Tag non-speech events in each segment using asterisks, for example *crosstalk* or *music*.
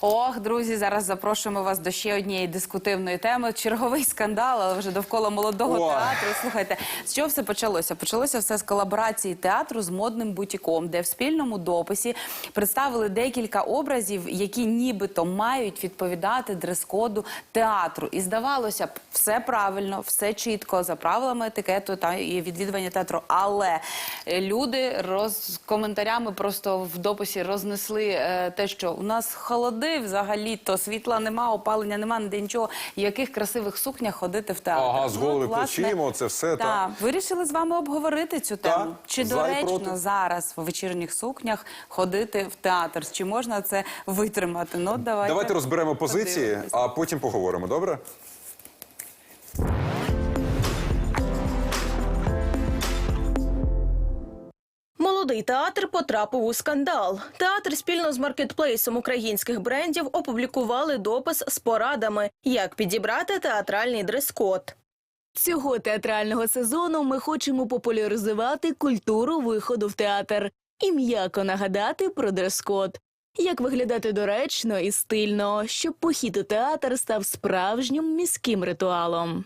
Ох, друзі, зараз запрошуємо вас до ще однієї дискутивної теми. Черговий скандал, але вже довкола молодого О. театру. Слухайте, з чого все почалося? Почалося все з колаборації театру з модним бутіком, де в спільному дописі представили декілька образів, які нібито мають відповідати дрес-коду театру. І здавалося б, все правильно, все чітко за правилами етикету та і відвідування театру. Але е, люди роз коментарями просто в дописі рознесли е, те, що у нас холоди взагалі, то світла нема, опалення нема, ніде нічого. В яких красивих сукнях ходити в театр? Ага, з голими Ну, плечима, це все, та. так. Вирішили з вами обговорити цю тему. Чи за доречно зараз в вечірніх сукнях ходити в театр? Чи можна це витримати? Ну, давайте, Давайте розберемо позиції, а потім поговоримо. Добре? Молодий театр потрапив у скандал. Театр спільно з маркетплейсом українських брендів опублікували допис з порадами, як підібрати театральний дрес-код. Цього театрального сезону ми хочемо популяризувати культуру виходу в театр і м'яко нагадати про дрес-код. Як виглядати доречно і стильно, щоб похід у театр став справжнім міським ритуалом.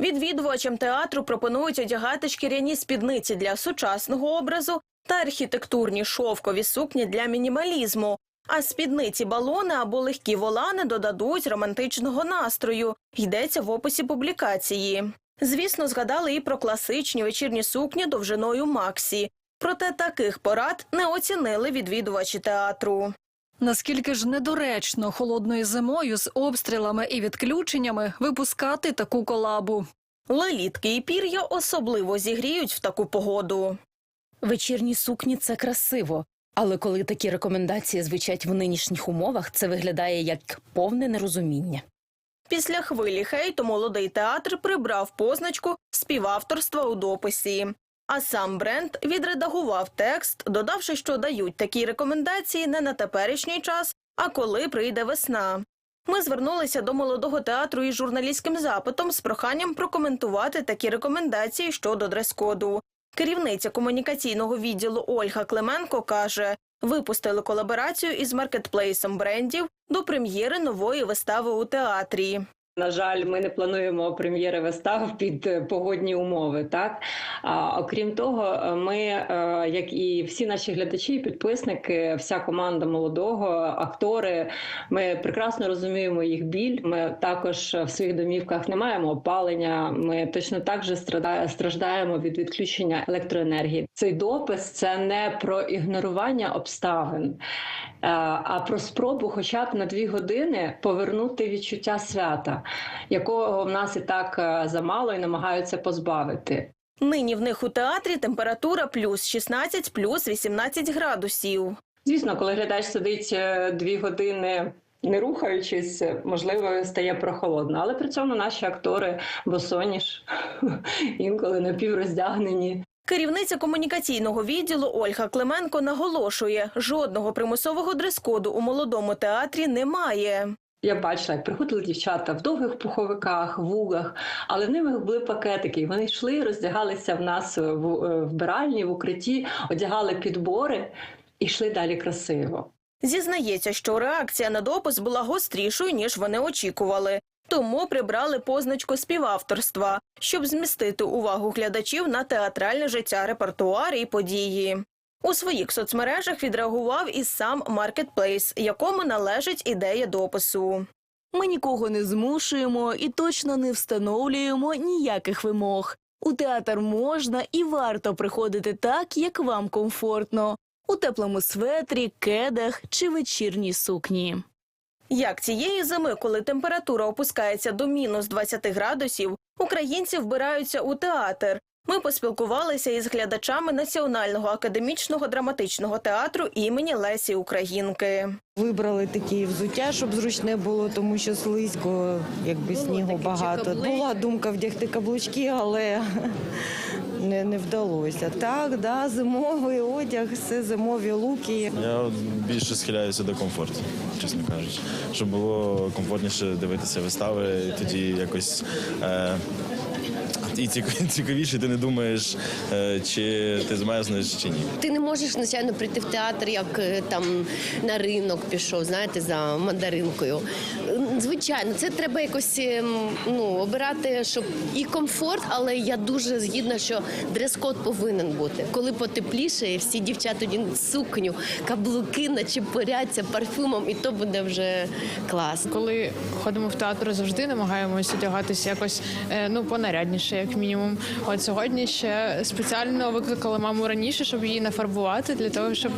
Відвідувачам театру пропонують одягати шкіряні спідниці для сучасного образу та архітектурні шовкові сукні для мінімалізму. А спідниці балони або легкі волани додадуть романтичного настрою. Йдеться в описі публікації. Звісно, згадали і про класичні вечірні сукні довжиною Максі. Проте таких порад не оцінили відвідувачі театру. Наскільки ж недоречно холодною зимою з обстрілами і відключеннями випускати таку колабу? Лелітки і пір'я особливо зігріють в таку погоду. Вечірні сукні це красиво, але коли такі рекомендації звучать в нинішніх умовах, це виглядає як повне нерозуміння. Після хвилі хейту молодий театр прибрав позначку співавторства у дописі. А сам бренд відредагував текст, додавши, що дають такі рекомендації не на теперішній час, а коли прийде весна. Ми звернулися до молодого театру із журналістським запитом з проханням прокоментувати такі рекомендації щодо дрес-коду. Керівниця комунікаційного відділу Ольга Клименко каже: випустили колаборацію із маркетплейсом брендів до прем'єри нової вистави у театрі. На жаль, ми не плануємо прем'єри вистав під е, погодні умови. Так а окрім того, е, ми, е, як і всі наші глядачі, підписники, вся команда молодого, актори, ми прекрасно розуміємо їх біль. Ми також в своїх домівках не маємо опалення. Ми точно так же страждаємо від відключення електроенергії. Цей допис це не про ігнорування обставин, а про спробу, хоча б на дві години, повернути відчуття свята, якого в нас і так е, замало, і намагаються позбавити. Нині в них у театрі температура плюс 16, плюс 18 градусів. Звісно, коли глядач сидить е, дві години. Не рухаючись, е, можливо, стає прохолодно, але при цьому наші актори босоніж *laughs* інколи напівроздягнені. Керівниця комунікаційного відділу Ольга Клименко наголошує, жодного примусового дрес-коду у молодому театрі немає. Я бачила, як приходили дівчата в довгих пуховиках, вугах, але в них були пакетики. Вони йшли, роздягалися в нас в е, вбиральні, в укритті, одягали підбори і йшли далі красиво. Зізнається, що реакція на допис була гострішою, ніж вони очікували. Тому прибрали позначку співавторства, щоб змістити увагу глядачів на театральне життя, репертуар і події. У своїх соцмережах відреагував і сам маркетплейс, якому належить ідея допису. Ми нікого не змушуємо і точно не встановлюємо ніяких вимог. У театр можна і варто приходити так, як вам комфортно, у теплому светрі, кедах чи вечірній сукні. Як цієї зими, коли температура опускається до мінус 20 градусів, українці вбираються у театр. Ми поспілкувалися із глядачами Національного академічного драматичного театру імені Лесі Українки. Вибрали такі взуття, щоб зручне було, тому що слизько, якби снігу багато. Була думка вдягти каблучки, але не, не вдалося. Так, да, зимовий одяг, все зимові луки. Я більше схиляюся до комфорту, чесно кажучи. Щоб було комфортніше дивитися вистави, і тоді якось. Е- і *laughs* цікавіше ти не думаєш, е, чи ти змерзнеш, чи ні. Ти не можеш, звичайно, прийти в театр, як е, там на ринок пішов, знаєте, за мандаринкою. Звичайно, це треба якось ем, ну, обирати, щоб і комфорт, але я дуже згідна, що дрес-код повинен бути. Коли потепліше, і всі дівчата сукню, каблуки начепоряться парфумом, і то буде вже клас. Коли ходимо в театр, завжди намагаємось одягатися якось е, ну понарядніше, як мінімум. От сьогодні ще спеціально викликала маму раніше, щоб її нафарбувати для того, щоб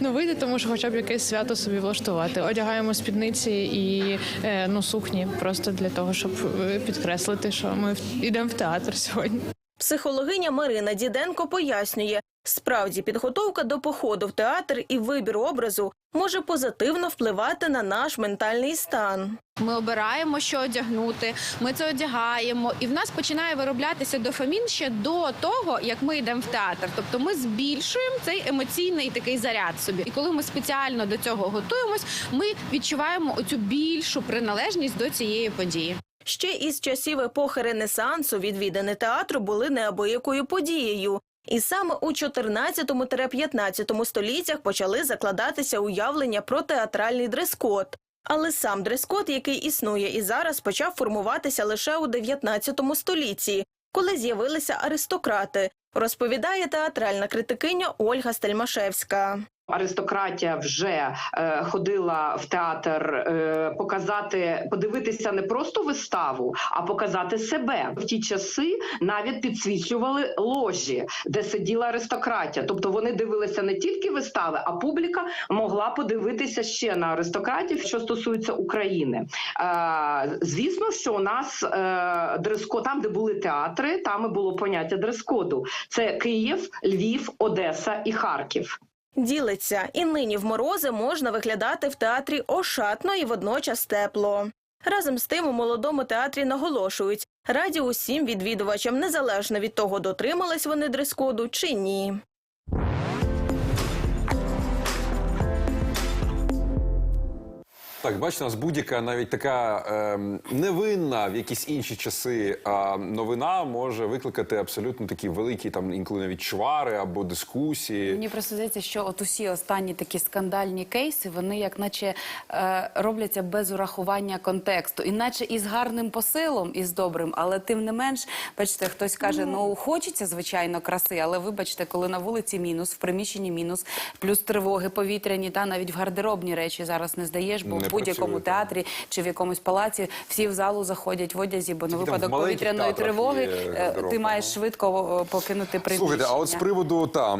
ну вийти, тому що хоча б якесь свято собі влаштувати. Одягаємо спідниці і е, ну сукні, просто для того, щоб е, підкреслити, що ми йдемо в театр сьогодні. Психологиня Марина Діденко пояснює, справді підготовка до походу в театр і вибір образу може позитивно впливати на наш ментальний стан. Ми обираємо, що одягнути, ми це одягаємо, і в нас починає вироблятися дофамін ще до того, як ми йдемо в театр. Тобто ми збільшуємо цей емоційний такий заряд собі. І коли ми спеціально до цього готуємось, ми відчуваємо оцю більшу приналежність до цієї події. Ще із часів епохи Ренесансу відвідини театру були неабиякою подією. І саме у 14-15 століттях почали закладатися уявлення про театральний дрес-код. Але сам дрес-код, який існує і зараз, почав формуватися лише у 19 столітті, коли з'явилися аристократи, розповідає театральна критикиня Ольга Стельмашевська. Аристократія вже е, ходила в театр е, показати, подивитися не просто виставу, а показати себе. В ті часи навіть підсвічували ложі, де сиділа аристократія. Тобто вони дивилися не тільки вистави, а публіка могла подивитися ще на аристократів, що стосується України. Е, звісно, що у нас е, дрес-код, там, де були театри, там і було поняття дрес-коду. Це Київ, Львів, Одеса і Харків. Ділиться, і нині в морози можна виглядати в театрі ошатно і водночас тепло. Разом з тим у молодому театрі наголошують, раді усім відвідувачам, незалежно від того, дотримались вони дрес-коду чи ні. Так, бачите, у нас будь-яка навіть така ем, невинна в якісь інші часи а, новина може викликати абсолютно такі великі там інколи навіть чвари або дискусії. Мені просто здається, що от усі останні такі скандальні кейси, вони як наче е, робляться без урахування контексту, іначе і з гарним посилом, і з добрим, але тим не менш, бачите, хтось каже, ну хочеться звичайно краси, але вибачте, коли на вулиці мінус, в приміщенні мінус, плюс тривоги повітряні, та навіть в гардеробні речі зараз не здаєш, бо Не будь-якому театрі чи в якомусь палаці всі в залу заходять в одязі, бо на випадок повітряної тривоги е, ти маєш швидко покинути приміщення. Слухайте, а от з приводу та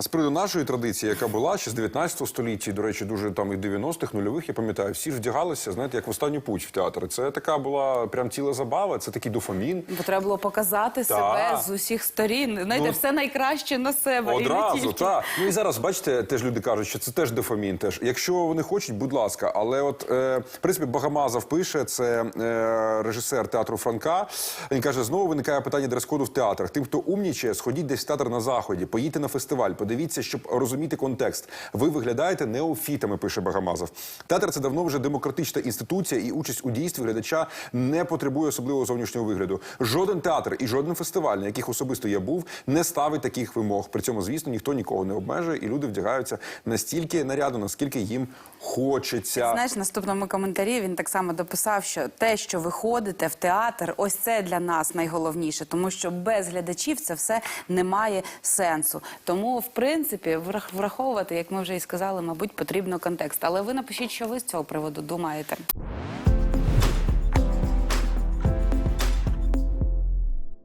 з приводу нашої традиції, яка була ще з 19 століття, до речі, дуже там і 90-х, нульових, я пам'ятаю, всі ж вдягалися, знаєте, як в останню путь в театр. Це така була прям ціла забава, це такий дофамін. Бо треба було показати себе з усіх сторін. Знаєте, Ну, все найкраще на себе. Одразу, так. Ну і зараз, бачите, теж люди кажуть, що це теж дофамін. Теж. Якщо вони хочуть, будь ласка. Але от, е, в принципі, Багамазов пише, це е, режисер театру Франка. Він каже, знову виникає питання дрес-коду в театрах. Тим, хто умнічає, сходіть десь в театр на заході, поїдьте на фестиваль, подивіться, щоб розуміти контекст. Ви виглядаєте неофітами, пише Багамазов. Театр це давно вже демократична інституція, і участь у дійстві глядача не потребує особливого зовнішнього вигляду. Жоден театр і жоден фестиваль, на яких особисто я був, не ставить таких вимог. При цьому, звісно, ніхто нікого не обмежує, і люди вдягаються настільки нарядно, наскільки їм хочеться. Знаєш, в наступному коментарі він так само дописав, що те, що ви ходите в театр, ось це для нас найголовніше, тому що без глядачів це все не має сенсу. Тому, в принципі, врах- враховувати, як ми вже і сказали, мабуть, потрібно контекст. Але ви напишіть, що ви з цього приводу думаєте.